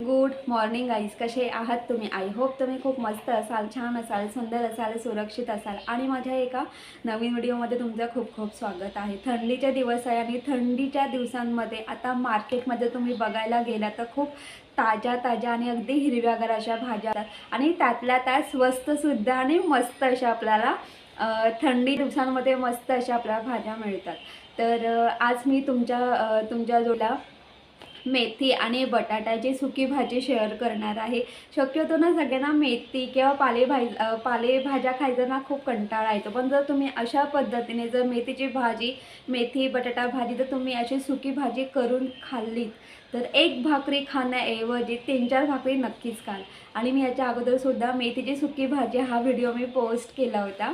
Good morning eyes कसे आहात तुम्ही? आय होप तुम्ही खूप मस्त असाल छान असाल सुंदर असाल सुरक्षित असाल. आणि माझ्या एका नवीन व्हिडिओमध्ये तुमचं खूप खूप स्वागत आहे. थंडीचे दिवस आहे आणि थंडीच्या दिवसांमध्ये आता मार्केटमध्ये तुम्ही बघायला गेला तर खूप ताज्या ताज्या आणि अगदी हिरव्यागार अशा भाज्या आणि त्यातल्या त्या स्वस्तसुद्धा आणि मस्त अशा आपल्याला थंडी दिवसांमध्ये मस्त अशा आपल्याला भाज्या मिळतात. तर आज मी तुमच्या तुमच्या जोला मेथी आणि बटाट्याची सुकी भाजी शेअर करणार आहे. शक्यतो ना सगळ्यांना मेथी किंवा पालेभाजी पालेभाज्या खायचा ना खूप कंटाळा येतो पण जर तुम्ही अशा पद्धतीने जर मेथीची भाजी मेथी बटाटा भाजी जर तुम्ही अशी सुकी भाजी करून खाल्लीत तर एक भाकरी खाण्याऐवजी तीन चार भाकरी नक्कीच खाल. आणि मी याच्या अगोदरसुद्धा मेथीची सुकी भाजी हा व्हिडिओ मी पोस्ट केला होता.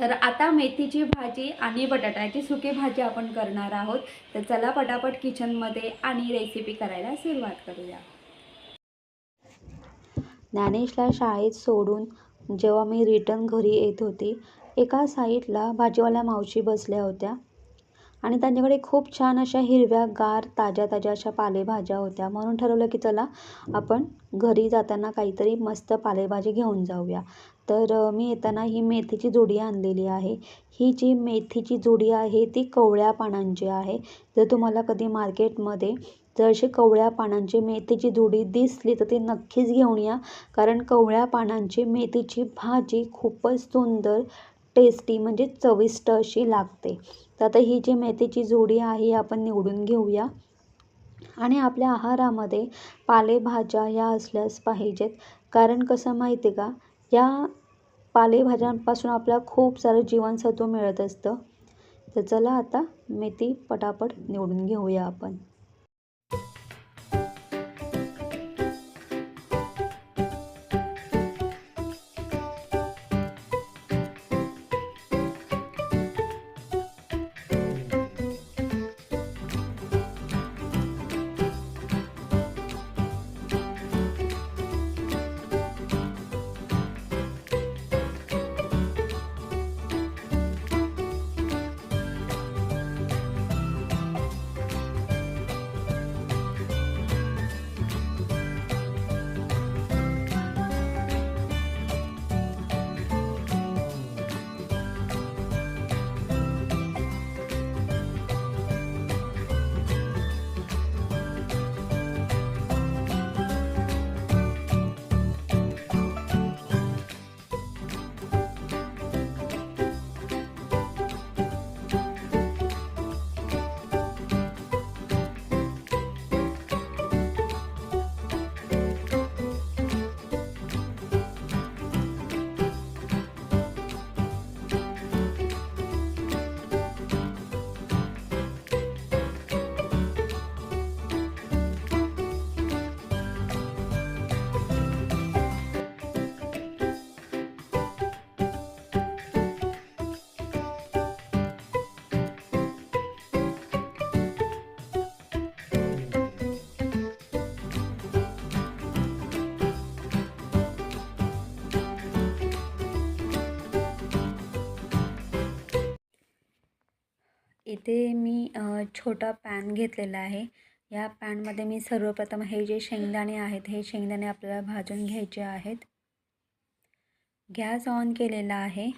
तर आता मेथीची भाजी आणि बटाट्याची सुकी भाजी आपण करणार आहोत. तर चला पटापट किचनमध्ये आणि रेसिपी करायला सुरुवात करूया. ज्ञानेशला शाळेत सोडून जेव्हा मी रिटर्न घरी येत होती एका साईडला भाजीवाल्या मावशी बसल्या होत्या आणि त्यांच्याकडे खूप छान अशा हिरव्या गार ताज्या ताज्या अशा पालेभाज्या होत्या. म्हणून ठरवलं की चला आपण घरी जाताना काहीतरी मस्त पालेभाजी घेऊन जाऊया. तर मी येताना ही मेथीची जोडी आणलेली आहे. ही जी मेथीची जोडी आहे ती कवळ्या पानांची आहे. जर तुम्हाला कधी मार्केटमध्ये जर अशी कवळ्या पानांची मेथीची जोडी दिसली तर ती नक्कीच घेऊन या. कारण कवळ्या पानांची मेथीची भाजी खूपच सुंदर टेस्टी म्हणजे चविष्ट अशी लागते. तर आता ही जी मेथीची जोडी आहे ही आपण निवडून घेऊया. आणि आपल्या आहारामध्ये पालेभाज्या या असल्याच पाहिजेत. कारण कसं माहिती आहे का या पालेभाज्यांपासून आपल्याला खूप सारं जीवनसत्व मिळत असतं. तर चला आता मेथी पटापट निवडून घेऊया आपण. इथे मी छोटा पॅन घेतलेला आहे. या पॅनमध्ये मी सर्वप्रथम हे जे शेंगदाणे आहेत हे शेंगदाणे आपल्याला भाजून घ्यायचे आहेत. गॅस ऑन केलेला आहे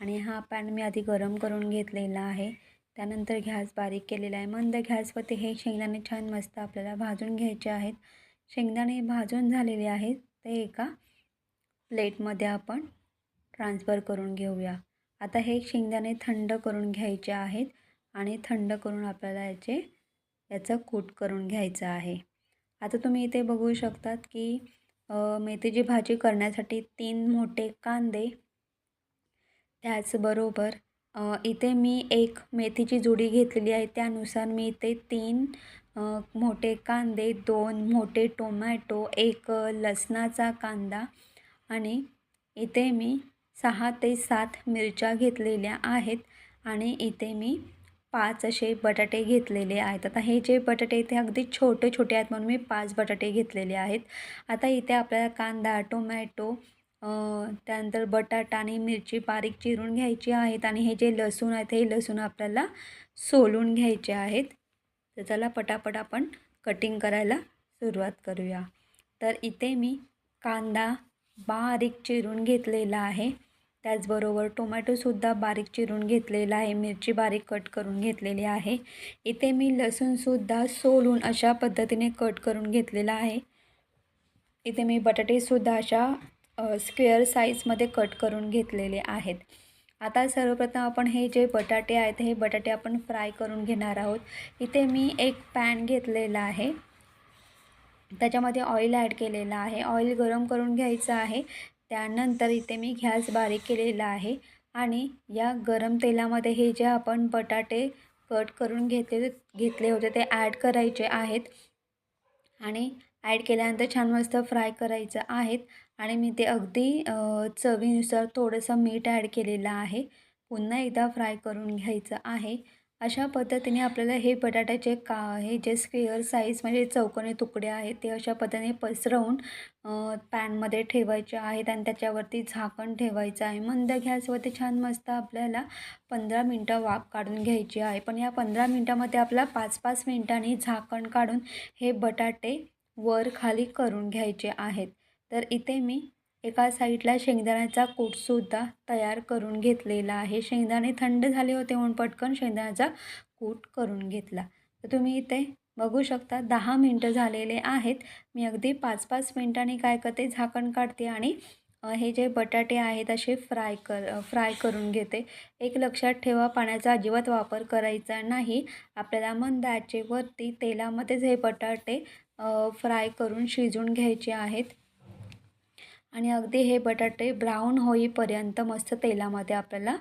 आणि हा पॅन मी आधी गरम करून घेतलेला आहे. त्यानंतर गॅस बारीक केलेला आहे. मंद गॅसवरती हे शेंगदाणे छान मस्त आपल्याला भाजून घ्यायचे आहेत. शेंगदाणे भाजून झालेले आहेत ते एका प्लेटमध्ये आपण ट्रान्सफर करून घेऊया. आता हे शेंगदाणे थंड करून घ्यायचे आहेत. आणि थंड करून आपल्याला याचे याचं कूट करून घ्यायचं आहे. आता तुम्ही इथे बघू शकतात की मेथीची भाजी करण्यासाठी तीन मोठे कांदे त्याचबरोबर इथे मी एक मेथीची जुडी घेतलेली आहे. त्यानुसार मी इथे तीन मोठे कांदे दोन मोठे टोमॅटो एक लसणाचा कांदा आणि इथे मी सहा ते सात मिरच्या घेतलेल्या आहेत आणि इथे मी पाच असे बटाटे घेतलेले आहेत. आता हे जे बटाटे इथे अगदी छोटे छोटे आहेत म्हणून मी पाच बटाटे घेतलेले आहेत. आता इथे आपल्याला कांदा टोमॅटो त्यानंतर बटाटा आणि मिरची बारीक चिरून घ्यायची आहेत आणि हे जे लसूण आहेत हे लसूण आपल्याला सोलून घ्यायचे आहेत. तर चला पटापट आपण कटिंग करायला सुरुवात करूया. तर इथे मी कांदा बारीक चिरून घेतलेला आहे. त्याचबरोबर टोमॅटोसुद्धा बारीक चिरून घेतलेला आहे. मिरची बारीक कट करून घेतलेली आहे. इथे मी लसूणसुद्धा सोलून अशा पद्धतीने कट करून घेतलेला आहे. इथे मी बटाटेसुद्धा अशा स्क्वेअर साईजमध्ये कट करून घेतलेले आहेत. आता सर्वप्रथम आपण हे जे बटाटे आहेत हे बटाटे आपण फ्राय करून घेणार आहोत. इथे मी एक पॅन घेतलेला आहे. त्याच्यामध्ये ऑइल ॲड केलेलं आहे. ऑइल गरम करून घ्यायचं आहे. त्यानंतर इथे मी घ्यास बारीक केलेला आहे आणि या गरम तेलामध्ये हे जे आपण बटाटे कट करून घेतले घेतले होते ते ॲड करायचे आहेत. आणि ॲड केल्यानंतर छान मस्त फ्राय करायचं आहेत. आणि मी ते अगदी चवीनुसार थोडंसं मीठ ॲड केलेलं आहे. पुन्हा एकदा फ्राय करून घ्यायचं आहे. अशा पद्धतीने आपल्याला हे बटाट्याचे का हे जे स्क्वेअर साईज म्हणजे चौकोनी तुकडे आहेत ते अशा पद्धतीने पसरवून पॅनमध्ये ठेवायचे आहेत आणि त्याच्यावरती झाकण ठेवायचं आहे. मंद गॅसवरती छान मस्त आपल्याला पंधरा मिनटं वाफ काढून घ्यायची आहे. पण या पंधरा मिनटामध्ये आपल्याला पाच पाच मिनटांनी झाकण काढून हे बटाटे वर खाली करून घ्यायचे आहेत. तर इथे मी एका साईडला शेंगदाण्याचा कूटसुद्धा तयार करून घेतलेला आहे. शेंगदाणे थंड झाले होते म्हणून पटकन शेंगदाण्याचा कूट करून घेतला. तर तुम्ही इथे बघू शकता दहा मिनटं झालेले आहेत. मी अगदी पाच पाच मिनटांनी काय करते झाकण काढते आणि हे जे बटाटे आहेत असे फ्राय कर फ्राय करून घेते. एक लक्षात ठेवा पाण्याचा अजिबात वापर करायचा नाही. आपल्याला मंद आचेवरती तेलामध्येच हे बटाटे फ्राय करून शिजवून घ्यायचे आहेत आणि अगदी हे बटाटे ब्राऊन होईपर्यंत मस्त तेलामध्ये आपल्याला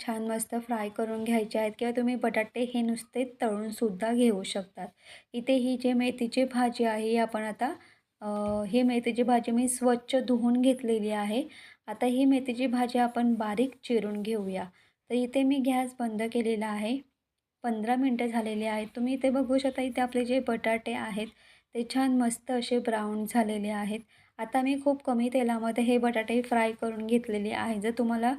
छान मस्त फ्राय करून घ्यायचे आहेत किंवा तुम्ही बटाटे हे नुसते तळूनसुद्धा घेऊ शकतात. इथे ही जे मेथीची भाजी आहे ही आपण आता ही मेथीची भाजी मी स्वच्छ धुवून घेतलेली आहे. आता ही मेथीची भाजी आपण बारीक चिरून घेऊया. तर इथे मी गॅस बंद केलेला आहे. पंधरा मिनटं झालेली आहेत. तुम्ही इथे बघू शकता इथे आपले जे बटाटे आहेत ते छान मस्त असे ब्राऊन झालेले आहेत. आता मी खूप कमी तेलामध्ये हे बटाटे फ्राय करून घेतलेले आहे. जर तुम्हाला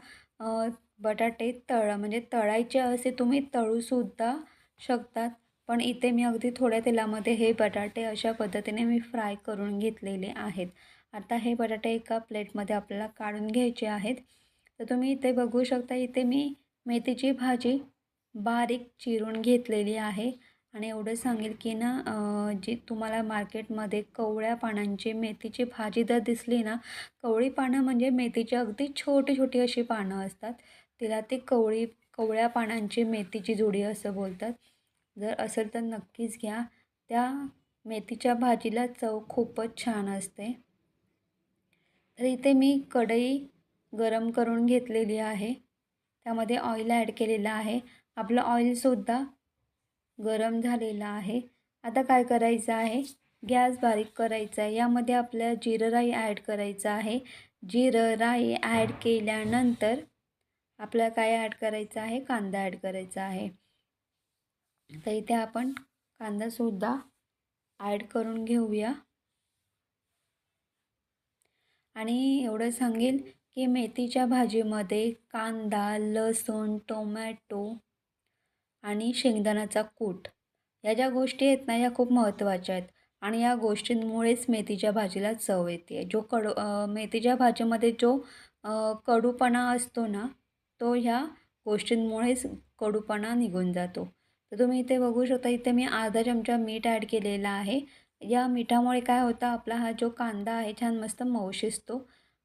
बटाटे तळ म्हणजे तळायचे असे तुम्ही तळूसुद्धा शकतात. पण इथे मी अगदी थोड्या तेलामध्ये हे बटाटे अशा पद्धतीने मी फ्राय करून घेतलेले आहेत. आता हे बटाटे एका प्लेटमध्ये आपल्याला काढून घ्यायचे आहेत. तर तुम्ही इथे बघू शकता इथे मी मेथीची भाजी बारीक चिरून घेतलेली आहे. आणि एवढं सांगेल की ना जी तुम्हाला मार्केटमध्ये कवळ्या पानांची मेथीची भाजी जर दिसली ना कवळी पानं म्हणजे मेथीची अगदी छोटी छोटी अशी पानं असतात. तिला ते कवळी कवळ्या पानांची मेथीची जोडी असं बोलतात. जर असेल तर नक्कीच घ्या. त्या मेथीच्या भाजीला चव खूपच छान असते. तर इथे मी कढई गरम करून घेतलेली आहे. त्यामध्ये ऑइल ॲड केलेलं आहे. आपलं ऑइलसुद्धा गरम झालेला आहे. आता काय करायचं आहे? गॅस बारीक करायचा आहे. यामध्ये आपल्याला जिरं राई ॲड करायचं आहे. जिरं राई ॲड केल्यानंतर आपल्याला काय ॲड करायचं आहे? कांदा ॲड करायचा आहे. तर इथे आपण कांदासुद्धा ॲड करून घेऊया. आणि एवढं सांगेल की मेथीच्या भाजीमध्ये कांदा लसूण टोमॅटो आणि शेंगदाण्याचा कूट. या ज्या गोष्टी आहेत ना या खूप महत्त्वाच्या आहेत. आणि या गोष्टींमुळेच मेथीच्या भाजीला चव येते. जो कडू मेथीच्या भाजीमध्ये जो कडूपणा असतो ना तो ह्या गोष्टींमुळेच कडूपणा निघून जातो. तर तुम्ही इथे बघू शकता इथे मी अर्धा चमचा मीठ ॲड केलेला आहे. या मिठामुळे काय होतं आपला हा जो कांदा आहे छान मस्त मऊ शिजतो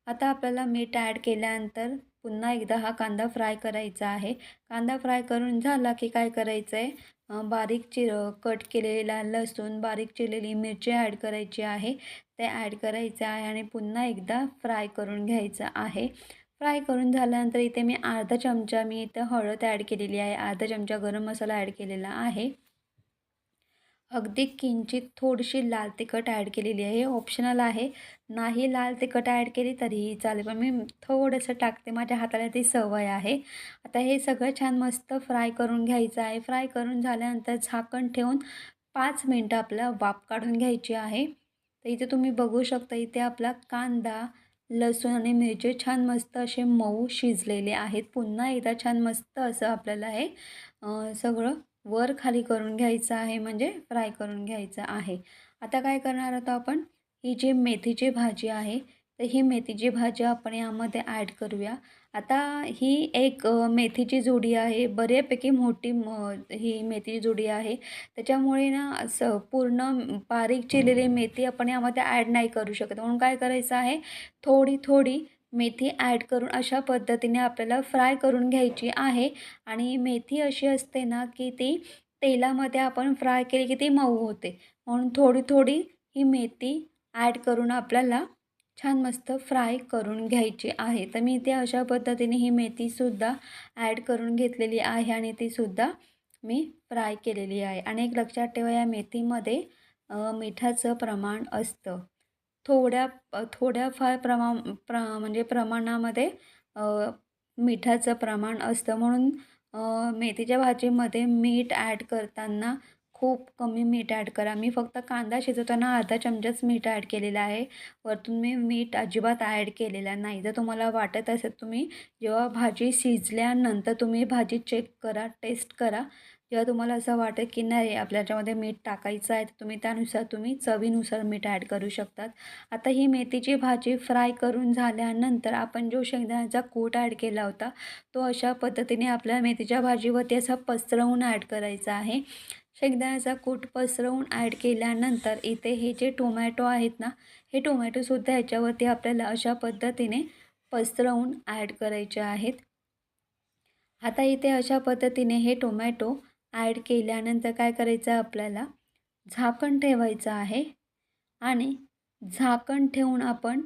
आता आपल्याला मीठ ॲड केल्यानंतर पुन्हा एकदा हा कांदा फ्राय करायचा आहे. कांदा फ्राय करून झाला की काय करायचं आहे बारीक चिर कट केलेला लसूण बारीक चिरलेली मिरची ॲड करायची आहे. ते ॲड करायचं आहे आणि पुन्हा एकदा फ्राय करून घ्यायचं आहे. फ्राय करून झाल्यानंतर इथे मी अर्धा चमचा मी इथं हळद ॲड केलेली आहे. अर्धा चमचा गरम मसाला ॲड केलेला आहे. अगदी किंचित थोडीशी लाल तिखट ॲड केलेली आहे. हे ऑप्शनल आहे. नाही लाल तिखट ॲड केली तरीही चालेल. पण मी थोडंसं टाकते. माझ्या हाताला ती सवय आहे. आता हे सगळं छान मस्त फ्राय करून घ्यायचं आहे. फ्राय करून झाल्यानंतर झाकण ठेवून पाच मिनटं आपलं वाफ काढून घ्यायची आहे. तर इथे तुम्ही बघू शकता इथे आपला कांदा लसूण आणि मिरची छान मस्त असे मऊ शिजलेले आहेत. पुन्हा एकदा छान मस्त असं आपल्याला हे सगळं वर खाली करून घ्यायचं आहे म्हणजे फ्राय करून घ्यायचं आहे. आता काय करणार आहोत आपण? ही जी मेथीची भाजी आहे तर ही मेथीची भाजी आपण यामध्ये ॲड करूया. आता ही एक मेथीची जोडी आहे. बऱ्यापैकी मोठी म ही मेथीची जोडी आहे. त्याच्यामुळे ना असं पूर्ण बारीक चिरलेली मेथी आपण यामध्ये ॲड नाही करू शकत. म्हणून काय करायचं आहे? थोडी थोडी मेथी ॲड करून अशा पद्धतीने आपल्याला फ्राय करून घ्यायची आहे. आणि मेथी अशी असते ना की ती तेलामध्ये आपण फ्राय केली की ती मऊ होते. म्हणून थोडी थोडी ही मेथी ॲड करून आपल्याला छान मस्त फ्राय करून घ्यायची आहे. तर मी इथे अशा पद्धतीने ही मेथीसुद्धा ॲड करून घेतलेली आहे आणि तीसुद्धा मी फ्राय केलेली आहे. आणि एक लक्षात ठेवा या मेथीमध्ये मिठाचं प्रमाण असतं. थोड्या थोड्याफार प्रमा प्र म्हणजे प्रमाणामध्ये मिठाचं प्रमाण असतं. म्हणून मेथीच्या भाजीमध्ये मीठ ॲड करताना खूप कमी मीठ ॲड करा. मी फक्त कांदा शिजवताना अर्धा चमचाच मीठ ॲड केलेला आहे. वरतून मी मीठ अजिबात ॲड केलेला नाही. जर तुम्हाला वाटत असेल तुम्ही जेव्हा भाजी शिजल्यानंतर तुम्ही भाजी चेक करा टेस्ट करा. जेव्हा तुम्हाला असं वाटेल की नाही आपल्याच्यामध्ये मीठ टाकायचं आहे तर तुम्ही त्यानुसार तुम्ही चवीनुसार मीठ ॲड करू शकतात. आता ही मेथीची भाजी फ्राय करून झाल्यानंतर आपण जो शेंगदाण्याचा कूट ॲड केला होता तो अशा पद्धतीने आपल्या मेथीच्या भाजीवरती असा पसरवून ॲड करायचा आहे. शेंगदाण्याचा कूट पसरवून ॲड केल्यानंतर इथे हे जे टोमॅटो आहेत ना हे टोमॅटोसुद्धा ह्याच्यावरती आपल्याला अशा पद्धतीने पसरवून ॲड करायचे आहेत. आता इथे अशा पद्धतीने हे टोमॅटो ॲड केल्यानंतर काय करायचं आहे आपल्याला? झाकण ठेवायचं आहे आणि झाकण ठेवून आपण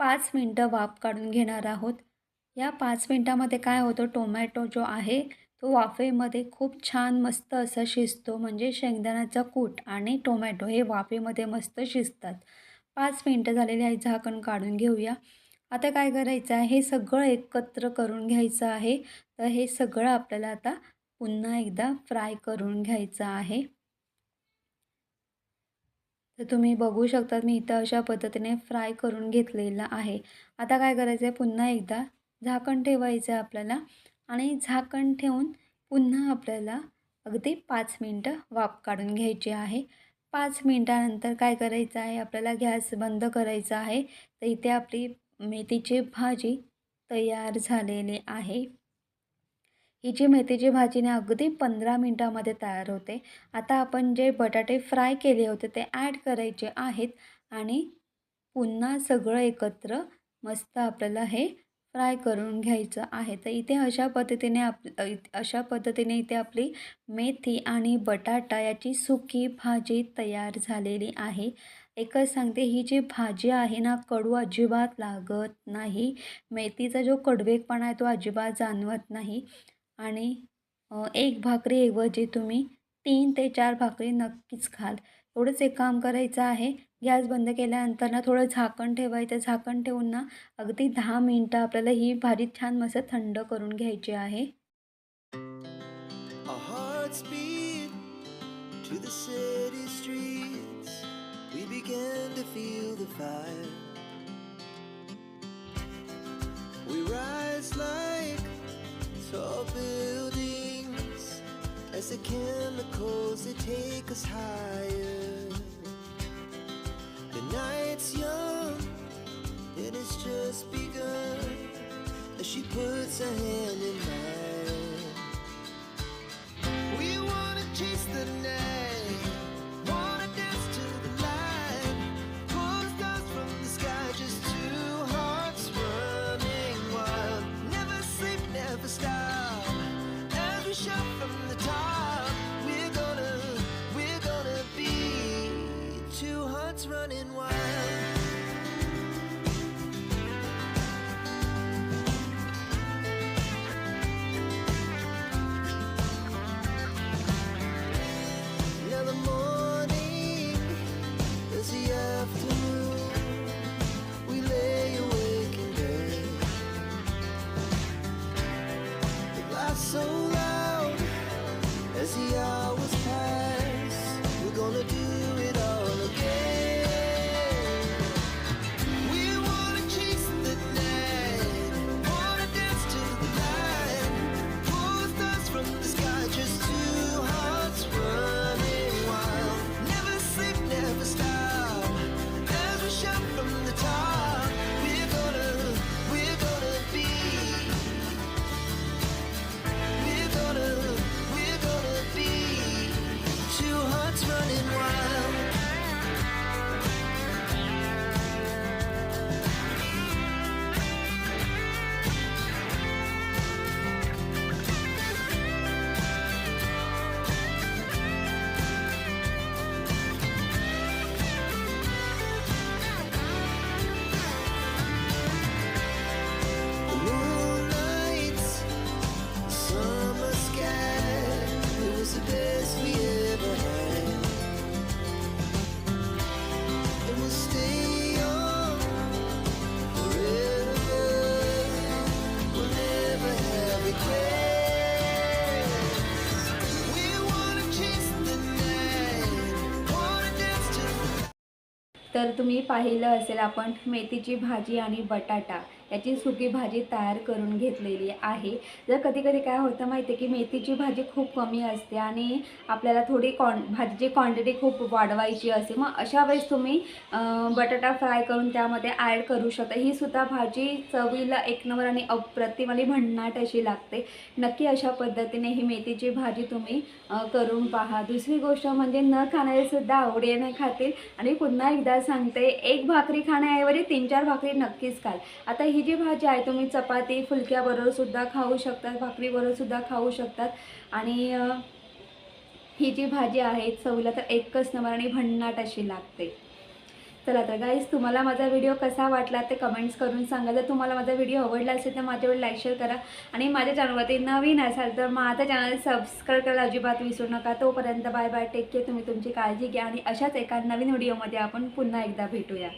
पाच मिनटं वाफ काढून घेणार आहोत. या पाच मिनटामध्ये काय होतं? टोमॅटो जो आहे तो वाफेमध्ये खूप छान मस्त असा शिजतो म्हणजे शेंगदाण्याचा कूट आणि टोमॅटो हे वाफेमध्ये मस्त शिजतात. पाच मिनटं झालेली आहे झाकण काढून घेऊया. आता काय करायचं आहे? हे सगळं एकत्र करून घ्यायचं आहे. तर हे सगळं आपल्याला आता पुन्हा एकदा फ्राय करून घ्यायचं आहे. तर तुम्ही बघू शकता मी इथं अशा पद्धतीने फ्राय करून घेतलेलं आहे. आता काय करायचं आहे पुन्हा एकदा झाकण ठेवायचं आहे आपल्याला आणि झाकण ठेवून पुन्हा आपल्याला अगदी पाच मिनटं वाफ काढून घ्यायची आहे. पाच मिनटानंतर काय करायचं आहे आपल्याला गॅस बंद करायचा आहे. तर इथे आपली मेथीची भाजी तयार झालेली आहे. ही जी मेथीची भाजी ना अगदी पंधरा मिनटामध्ये तयार होते. आता आपण जे बटाटे फ्राय केले होते ते ॲड करायचे आहेत आणि पुन्हा सगळं एकत्र मस्त आपल्याला हे फ्राय करून घ्यायचं आहे. तर इथे अशा पद्धतीने आप अशा पद्धतीने इथे आपली मेथी आणि बटाटा याची सुकी भाजी तयार झालेली आहे. एकच सांगते ही जी भाजी आहे ना कडू अजिबात लागत नाही. मेथीचा जो कडवेपणा आहे तो अजिबात जाणवत नाही. आणि एक भाकरीऐवजी तुम्ही तीन ते चार भाकरी नक्कीच खाल. एवढंच एक काम करायचं आहे गॅस बंद केल्यानंतर ना थोडं झाकण ठेवायचं. झाकण ठेवून ना अगदी दहा मिनटं आपल्याला ही भाजी छान मस्त थंड करून घ्यायची आहे. We rise like tall buildings as the chemicals they take us higher. तर तुम्ही पाहिलं असेल आपण मेथीची भाजी आणि बटाटा. याची सुकी भाजी तयार करून घेतलेली आहे. जर कधी कधी काय होतं माहिती आहे की मेथीची भाजी खूप कमी असते आणि आपल्याला थोडी कॉन भाजीची क्वांटिटी खूप वाढवायची असते. मग अशा वेळेस तुम्ही बटाटा फ्राय करून त्यामध्ये ॲड करू शकता. ही सुद्धा भाजी चवीला एक नंबर आणि अप्रतिम आणि भन्नाट अशी लागते. नक्की अशा पद्धतीने ही मेथीची भाजी तुम्ही करून पहा. दुसरी गोष्ट म्हणजे न खाणारेसुद्धा आवडीने खातील. आणि पुन्हा एकदा सांगते एक भाकरी खाण्याऐवजी तीन चार भाकरी नक्कीच खाल. आता ही ही जी भाजी आहे तुम्ही चपाती फुलक्याबरोबर सुद्धा खाऊ शकतात भाकरीबरोबरसुद्धा खाऊ शकतात. आणि ही जी भाजी आहे चवीला तर एकच नंबर आणि भन्नाट अशी लागते. चला तर गाईज तुम्हाला माझा व्हिडिओ कसा वाटला ते कमेंट्स करून सांगा. जर तुम्हाला माझा व्हिडिओ आवडला असेल तर माझ्यावर लाईक शेअर करा. आणि माझ्या चॅनलवरती नवीन असाल तर माझा चॅनल सबस्क्राईब करायला अजिबात विसरू नका. तोपर्यंत बाय बाय टेक केअर तुम्ही तुमची काळजी घ्या. आणि अशाच एका नवीन व्हिडिओमध्ये आपण पुन्हा एकदा भेटूया.